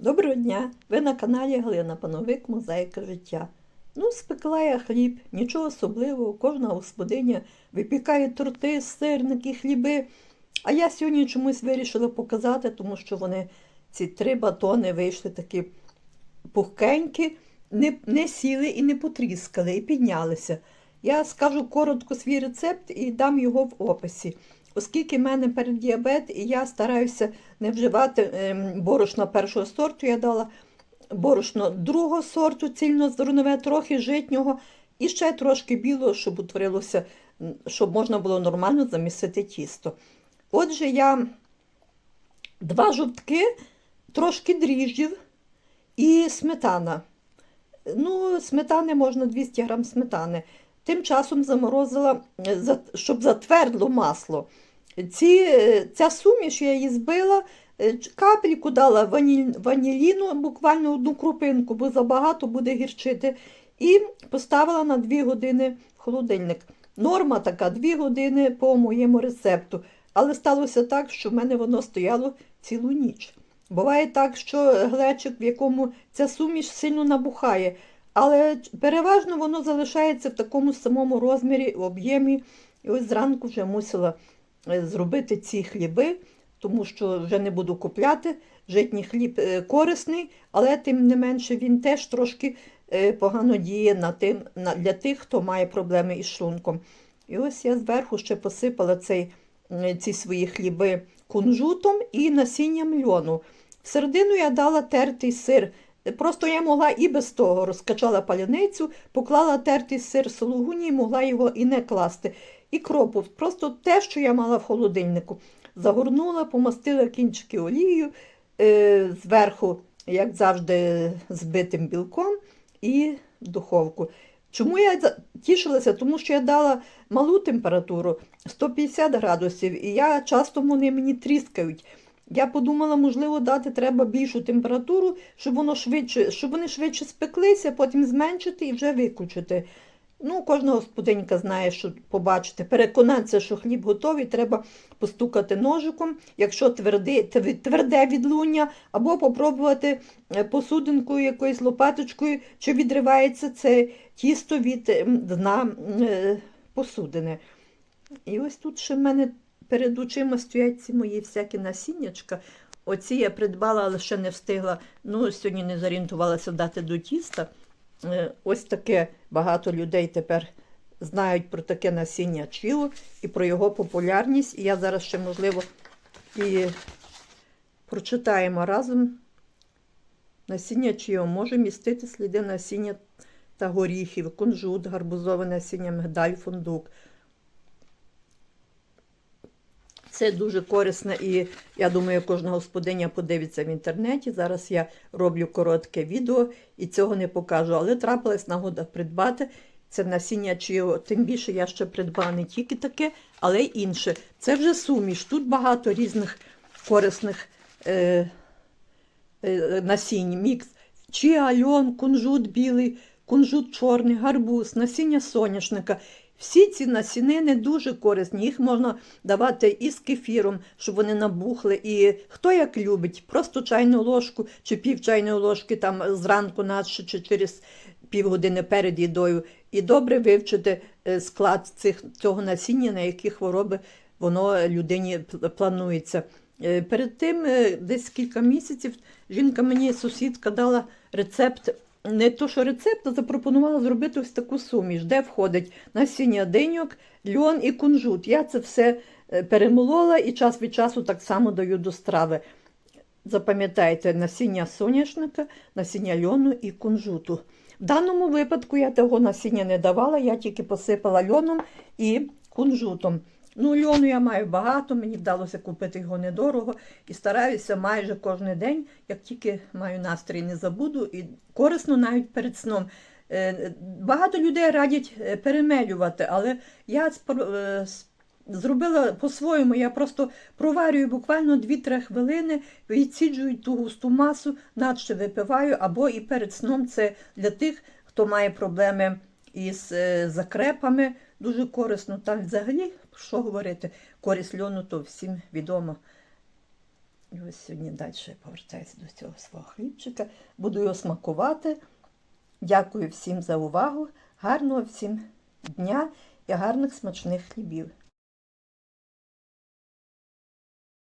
Доброго дня! Ви на каналі Галина Пановик Мозаїка життя. Ну, спекла я хліб, нічого особливого, кожна господиня випікає торти, сирники, хліби. А я сьогодні чомусь вирішила показати, тому що вони, ці три батони, вийшли такі пухкенькі, не, не сіли і не потріскали, і піднялися. Я скажу коротко свій рецепт і дам його в описі. Оскільки в мене переддіабет, і я стараюся не вживати ем, борошна першого сорту, я дала борошно другого сорту, цільно цільнозернове, трохи житнього і ще трошки білого, щоб утворилося, щоб можна було нормально замісити тісто. Отже, я два жовтки, трошки дріжджів і сметана. Ну, сметани можна 200 грам сметани. Тим часом заморозила, е, щоб затвердло масло. Ці, е, ця суміш я її збила, е, капельку дала ваніль, ваніліну, буквально одну крупинку, бо забагато буде гірчити. І поставила на 2 години в холодильник. Норма така 2 години по моєму рецепту. Але сталося так, що в мене воно стояло цілу ніч. Буває так, що глечик, в якому ця суміш сильно набухає, але переважно воно залишається в такому самому розмірі, об'ємі. І ось зранку вже мусила зробити ці хліби, тому що вже не буду купляти. Житній хліб е, корисний, але тим не менше він теж трошки е, погано діє на тим, для тих, хто має проблеми із шлунком. І ось я зверху ще посипала цей, е, ці свої хліби кунжутом і насінням льону. Всередину я дала тертий сир. Просто я могла і без того розкачала паляницю, поклала тертий сир сологуні і могла його і не класти. І кропу. Просто те, що я мала в холодильнику. Загорнула, помастила кінчики олією, е, зверху, як завжди, збитим білком і в духовку. Чому я тішилася? Тому що я дала малу температуру 150 градусів, і я часто вони мені тріскають. Я подумала, можливо, дати треба більшу температуру, щоб воно швидше, щоб вони швидше спеклися, потім зменшити і вже виключити. Ну, кожна господинька знає, що побачити. Переконатися, що хліб готовий, треба постукати ножиком, якщо тверде, тверде відлуння, або попробувати е, посудинкою, якоюсь лопаточкою, чи відривається це тісто від дна е, посудини. І ось тут ще в мене перед очима стоять ці мої всякі насіннячка. Оці я придбала, але ще не встигла. Ну, сьогодні не зорієнтувалася дати до тіста. Е, Ось таке багато людей тепер знають про таке насіння чіо і про його популярність. І я зараз ще, можливо, і прочитаємо разом. Насіння чіо може містити сліди насіння та горіхів, кунжут, гарбузове насіння, мигдаль, фундук. Це дуже корисно і я думаю, кожна господиня подивиться в інтернеті. Зараз я роблю коротке відео і цього не покажу. Але трапилась нагода придбати це насіння чио. Тим більше я ще придбала не тільки таке, але й інше. Це вже суміш. Тут багато різних корисних е, е, насінь, мікс. Чіа, льон, кунжут білий, кунжут чорний, гарбуз, насіння соняшника. Всі ці насінини дуже корисні. Їх можна давати і з кефіром, щоб вони набухли. І хто як любить, просто чайну ложку чи пів чайної ложки там зранку наче чи через півгодини перед їдою. І добре вивчити е, склад цих, цього насіння, на які хвороби воно людині пл- планується. Е, Перед тим, е, десь кілька місяців, жінка мені сусідка дала рецепт. Не то, що рецепт, а запропонувала зробити ось таку суміш, де входить насіння диньок, льон і кунжут. Я це все е, перемолола і час від часу так само даю до страви. Запам'ятайте, насіння соняшника, насіння льону і кунжуту. В даному випадку я того насіння не давала, я тільки посипала льоном і кунжутом. Ну, льону я маю багато, мені вдалося купити його недорого і стараюся майже кожен день, як тільки маю настрій, не забуду, і корисно навіть перед сном. Е, Багато людей радять е, перемелювати, але я е, зробила по-своєму. Я просто проварюю буквально 2-3 хвилини, відсіджую ту густу масу, наче випиваю, або і перед сном це для тих, хто має проблеми із закрепами. Дуже корисно. та взагалі, що говорити, користь льону, то всім відомо. І ось сьогодні далі я повертаюся до цього свого хлібчика. Буду його смакувати. Дякую всім за увагу. Гарного всім дня і гарних смачних хлібів.